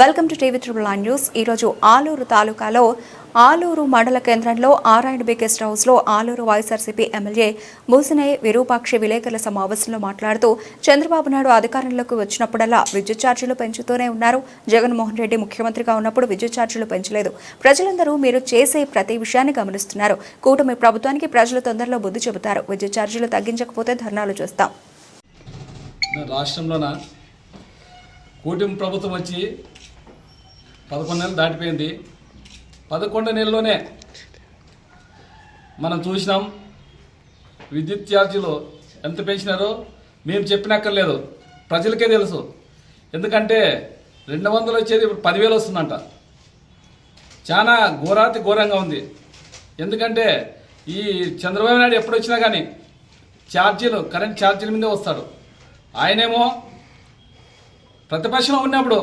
Welcome to TV triple nine news. ఈరోజు ఆలూరు తాలూకాలో ఆలూరు మండల కేంద్రంలో ఆర్ అండ్ బి గెస్ట్ హౌస్లో ఆలూరు వైఎస్ఆర్సీపీ ఎమ్మెల్యే మూసినే విరూపాక్షి విలేకరుల సమావేశంలో మాట్లాడుతూ చంద్రబాబు నాయుడు అధికారంలోకి వచ్చినప్పుడల్లా విద్యుత్ ఛార్జీలు పెంచుతూనే ఉన్నారు. జగన్మోహన్ రెడ్డి ముఖ్యమంత్రిగా ఉన్నప్పుడు విద్యుత్ ఛార్జీలు పెంచలేదు. ప్రజలందరూ మీరు చేసే ప్రతి విషయాన్ని గమనిస్తున్నారు. కూటమి ప్రభుత్వానికి ప్రజలు తొందరలో బుద్ధి చెబుతారు. విద్యుత్ ఛార్జీలు తగ్గించకపోతే ధర్నాలు చేస్తాం. రాష్ట్రంలోన కూటమి ప్రభుత్వం వచ్చి పదకొండు నెలలు దాటిపోయింది. పదకొండు నెలలోనే మనం చూసినాం విద్యుత్ ఛార్జీలు ఎంత పెంచినారో మేము చెప్పినక్కర్లేదు. ప్రజలకే తెలుసు. ఎందుకంటే రెండు వందలు వచ్చేది ఇప్పుడు పదివేలు వస్తుందంట. చాలా ఘోరాతి ఘోరంగా ఉంది. ఎందుకంటే ఈ చంద్రబాబు నాయుడు ఎప్పుడు వచ్చినా కానీ ఛార్జీలు కరెంట్ ఛార్జీల మీదే వస్తాడు. ఆయనేమో ప్రతిపక్షంలో ఉన్నప్పుడు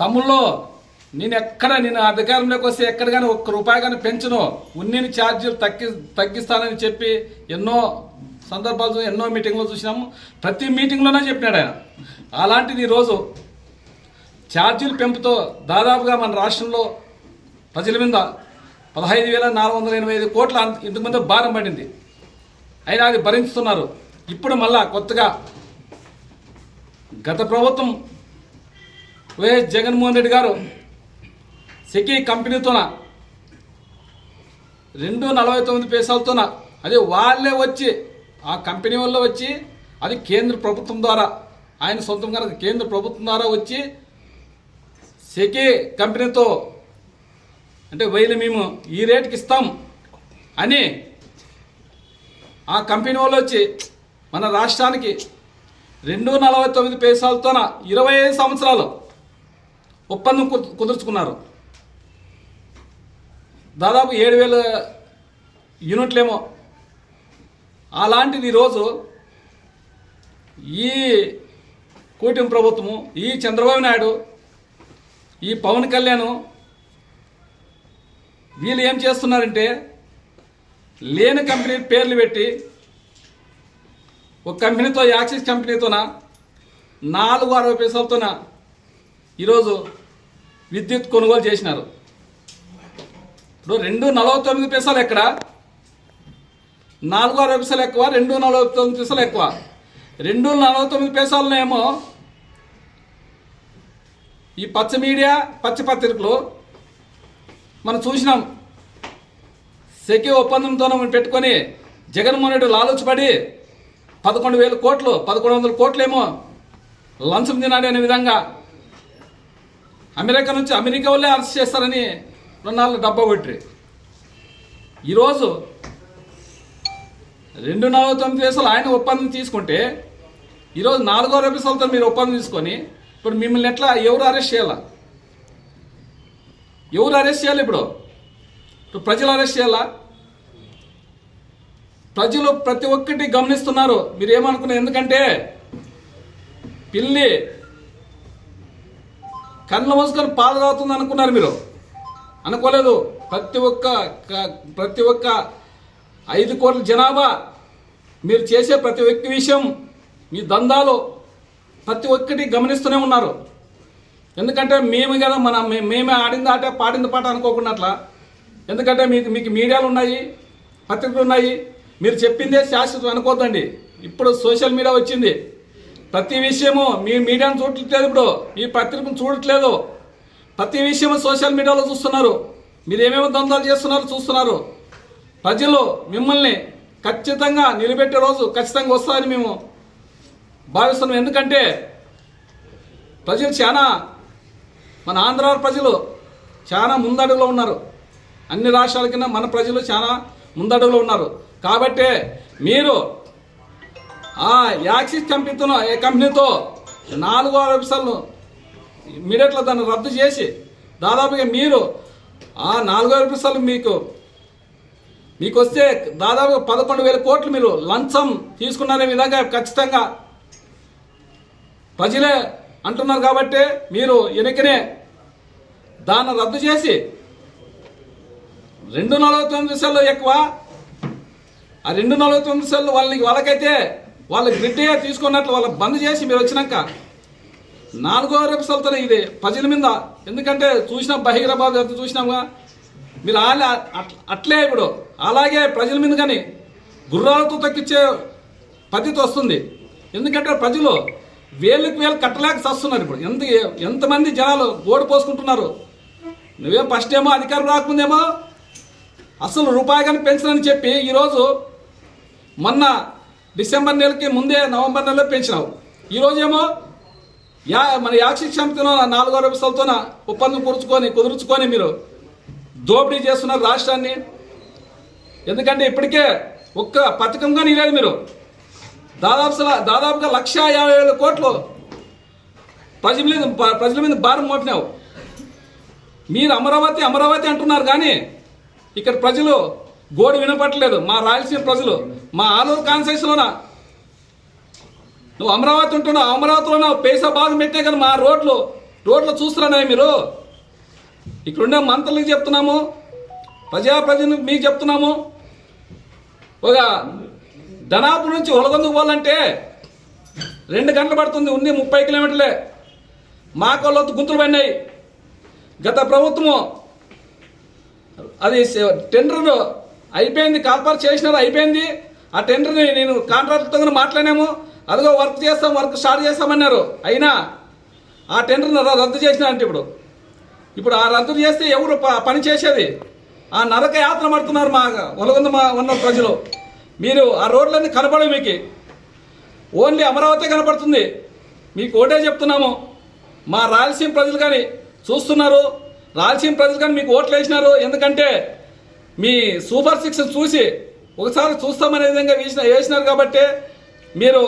తమ్ముళ్ళు నేను ఎక్కడ నేను అధికారంలోకి వస్తే ఎక్కడ కానీ ఒక్క రూపాయి కానీ పెంచను. ఉన్నిని ఛార్జీలు తగ్గి తగ్గిస్తానని చెప్పి ఎన్నో సందర్భాలు ఎన్నో మీటింగ్లో చూసినాము. ప్రతి మీటింగ్లోనే చెప్పినాడు ఆయన. అలాంటిది ఈరోజు ఛార్జీలు పెంపుతో దాదాపుగా మన రాష్ట్రంలో ప్రజల మీద పదహైదు వేల నాలుగు వందల ఎనభై ఐదు కోట్ల ఇంతకుముందు భారం పడింది. అయినా అది భరించుతున్నారు. ఇప్పుడు మళ్ళా కొత్తగా గత ప్రభుత్వం వైఎస్ జగన్మోహన్ రెడ్డి గారు సెకీ కంపెనీతోన రెండు నలభై తొమ్మిది పైసలతోన అదే వాళ్ళే వచ్చి ఆ కంపెనీ వల్ల వచ్చి అది కేంద్ర ప్రభుత్వం ద్వారా ఆయన సొంతంగా కేంద్ర ప్రభుత్వం ద్వారా వచ్చి సెకీ కంపెనీతో అంటే వైలు మేము ఈ రేటుకి ఇస్తాం అని ఆ కంపెనీ వాళ్ళు వచ్చి మన రాష్ట్రానికి రెండు నలభై తొమ్మిది పైసలతోన ఇరవై ఐదు సంవత్సరాలు ఒప్పందం కుదుర్చుకున్నారు. దాదాపు ఏడు వేల యూనిట్లేమో. అలాంటిది ఈరోజు ఈ కూటమి ప్రభుత్వము ఈ చంద్రబాబు నాయుడు ఈ పవన్ కళ్యాణ్ వీళ్ళు ఏం చేస్తున్నారంటే లేని కంపెనీ పేర్లు పెట్టి ఒక కంపెనీతో యాక్సిస్ కంపెనీతోన నాలుగు అరవై పైసలతోన ఈరోజు విద్యుత్ కొనుగోలు చేసినారు. ఇప్పుడు రెండు నలభై తొమ్మిది పైసలు ఎక్కడ? నాలుగు అరవై పైసలు ఎక్కువ రెండు నలభై తొమ్మిది పైసలు ఎక్కువ. రెండు నలభై తొమ్మిది పైసలనేమో ఈ పచ్చ మీడియా పచ్చ పత్రికలు మనం చూసినాం. సెక్యూ ఒప్పందంతో మనం పెట్టుకొని జగన్మోహన్ రెడ్డి లాలోచిపడి పదకొండు వేల కోట్లు పదకొండు వందల కోట్లేమో లంచం తినాలి అనే విధంగా అమెరికా నుంచి అమెరికా వాళ్ళే అరెస్ట్ చేస్తారని రెండు నాలుగు డబ్బా కొట్టి ఈరోజు రెండు నలభై తొమ్మిది వేసాలు ఆయన ఒప్పందం తీసుకుంటే ఈరోజు నాలుగో రూపాయలతో మీరు ఒప్పందం తీసుకొని ఇప్పుడు మిమ్మల్ని ఎట్లా ఎవరు అరెస్ట్ చేయాలా? ఎవరు అరెస్ట్ చేయాలి ఇప్పుడు? ఇప్పుడు ప్రజలు అరెస్ట్ చేయాలా? ప్రజలు ప్రతి ఒక్కటి గమనిస్తున్నారు. మీరు ఏమనుకున్నారు? ఎందుకంటే పిల్లి కళ్ళ మూసుకొని పాలు తాగుతుంది అనుకున్నారు మీరు. అనుకోలేదు. ప్రతి ఒక్క ప్రతి ఒక్క ఐదు కోట్ల జనాభా మీరు చేసే ప్రతి ఒక్క విషయం మీ దందాలు ప్రతి ఒక్కటి గమనిస్తూనే ఉన్నారు. ఎందుకంటే మేము కదా మన మేమే ఆడింది ఆట పాడింది పాట అనుకోకుండా అట్లా ఎందుకంటే మీకు మీకు మీడియాలు ఉన్నాయి పత్రికలు ఉన్నాయి. మీరు చెప్పిందే శాశ్వతం అనుకోద్దండి. ఇప్పుడు సోషల్ మీడియా వచ్చింది. ప్రతి విషయము మీ మీడియాను చూడట్లేదు ఇప్పుడు. మీ పత్రికను చూడట్లేదు. ప్రతి విషయము సోషల్ మీడియాలో చూస్తున్నారు. మీరు ఏమేమి దందాలు చేస్తున్నారు చూస్తున్నారు. ప్రజలు మిమ్మల్ని ఖచ్చితంగా నిలబెట్టే రోజు ఖచ్చితంగా వస్తారని మేము భావిస్తున్నాం. ఎందుకంటే ప్రజలు చాలా మన ఆంధ్ర ప్రజలు చాలా ముందడుగులో ఉన్నారు. అన్ని రాష్ట్రాల కింద మన ప్రజలు చాలా ముందడుగులో ఉన్నారు. కాబట్టే మీరు యాక్సిస్ కంపెనీతో ఏ కంపెనీతో నాలుగు ఆరు అంశాలను ఇమీడియట్లో దాన్ని రద్దు చేసి దాదాపుగా మీరు ఆ నాలుగు ఆరు అంశాలు మీకు మీకు వస్తే దాదాపుగా పదకొండు వేల కోట్లు మీరు లంచం తీసుకున్నారే విధంగా ఖచ్చితంగా ప్రజలే అంటున్నారు కాబట్టి మీరు వెనకనే దాన్ని రద్దు చేసి రెండు నలభై తొమ్మిది సెల్లు ఎక్కువ ఆ రెండు నలభై తొమ్మిది సెల్లు వాళ్ళకి వాళ్ళకైతే వాళ్ళ గ్రిడ్డే తీసుకున్నట్లు వాళ్ళ బంద్ చేసి మీరు వచ్చినాక నాలుగో రేపు ఇది ప్రజల మీద. ఎందుకంటే చూసినాం బహిరాబాద్ ఎంత చూసినాముగా మీరు అలా అట్లే ఇప్పుడు. అలాగే ప్రజల మీద కానీ గుర్రాలతో తక్కిచ్చే పద్ధతి వస్తుంది. ఎందుకంటే ప్రజలు వేలకు వేలు కట్టలేక చస్తున్నారు ఇప్పుడు. ఎంత ఎంతమంది జనాలు ఓడి పోసుకుంటున్నారు? నువ్వేం ఫస్ట్ ఏమో అధికారం రాకముందేమో అసలు రూపాయి కానీ పెంచనని చెప్పి ఈరోజు మొన్న డిసెంబర్ నెలకి ముందే నవంబర్ నెలలో పెంచినావు. ఈరోజేమో యా మన యాక్షి క్షమతను నాలుగో రూపాయలతో ఒప్పందం కూర్చుకొని కుదుర్చుకొని మీరు దోపిడీ చేస్తున్నారు రాష్ట్రాన్ని. ఎందుకంటే ఇప్పటికే ఒక్క పథకం కానీ లేదు మీరు. దాదాపు దాదాపుగా లక్ష యాభై వేల కోట్లు ప్రజల మీద ప్రజల మీద భారం మోపినావు. మీరు అమరావతి అమరావతి అంటున్నారు కానీ ఇక్కడ ప్రజలు గోడు వినపట్టలేదు మా రాయలసీమ ప్రజలు మా ఆలూరు కాన్సెన్స్లోన నువ్వు అమరావతి ఉంటున్నావు అమరావతిలోనే పేసా బాధ పెట్టే కానీ మా రోడ్లు. రోడ్లు చూస్తున్నారా మీరు? ఇక్కడుండే మంత్రులకు చెప్తున్నాము ప్రజాప్రతినిధులకు మీకు చెప్తున్నాము. ఒక ధనాపు నుంచి ఒలగొందుకు పోవాలంటే రెండు గంటలు పడుతుంది ఉంది ముప్పై కిలోమీటర్లే. మా కొల్లొత్తు గుంతులు పడినాయి. గత ప్రభుత్వము అది టెండర్ అయిపోయింది కాల్పార్ చేసినారు అయిపోయింది. ఆ టెండర్ని నేను కాంట్రాక్టర్తో కూడా మాట్లాడాము అదిగో వర్క్ చేస్తాం వర్క్ స్టార్ట్ చేస్తామన్నారు. అయినా ఆ టెండర్ని రద్దు చేసినారంటే ఇప్పుడు. ఇప్పుడు ఆ రద్దు చేస్తే ఎవరు ప- పని చేసేది? ఆ నరక యాత్ర పడుతున్నారు మా ఒలగొంద మా ఉన్న ప్రజలు. మీరు ఆ రోడ్లన్నీ కనపడవు మీకు. ఓన్లీ అమరావతి కనపడుతుంది. మీకు ఓటే చెప్తున్నాము. మా రాయలసీమ ప్రజలు కానీ చూస్తున్నారు. రాయలసీమ ప్రజలు కానీ మీకు ఓట్లు వేసినారు. ఎందుకంటే మీ సూపర్ సిక్స్ చూసి ఒకసారి చూస్తామనే విధంగా వేసిన వేసినారు కాబట్టి మీరు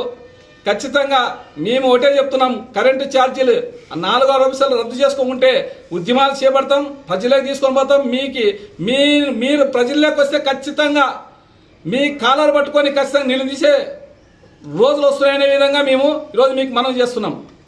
ఖచ్చితంగా మేము ఒకటే చెప్తున్నాం కరెంటు ఛార్జీలు నాలుగు ఆరు రూపాయలు రద్దు చేసుకోకుంటే ఉద్యమాలు చేపడతాం ప్రజలకు తీసుకొని పోతాం. మీకు మీ మీరు ప్రజల్లోకి వస్తే ఖచ్చితంగా మీ కాలర్ పట్టుకొని ఖచ్చితంగా నిలదీసే రోజులు వస్తున్నాయనే విధంగా మేము ఈరోజు మీకు మనం చేస్తున్నాం.